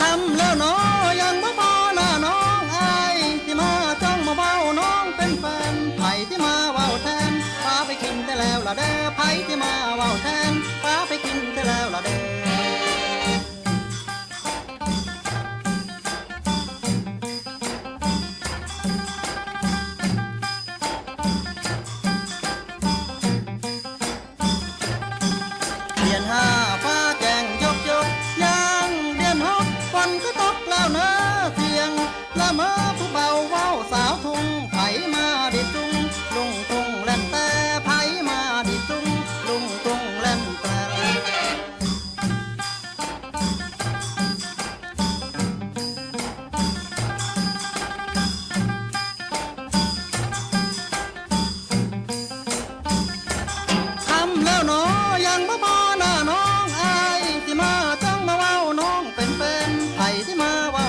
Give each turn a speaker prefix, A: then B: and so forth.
A: ทำแล้วน้อยังบ่พอหน้าน้องอายที่มาจ้งมาเว้าน้องเป็นแฟนไผที่มาว้าแทนป้าไปกินแต่แล้วละเด้อไผที่มาเว้าแทนป้าไปกิน nueva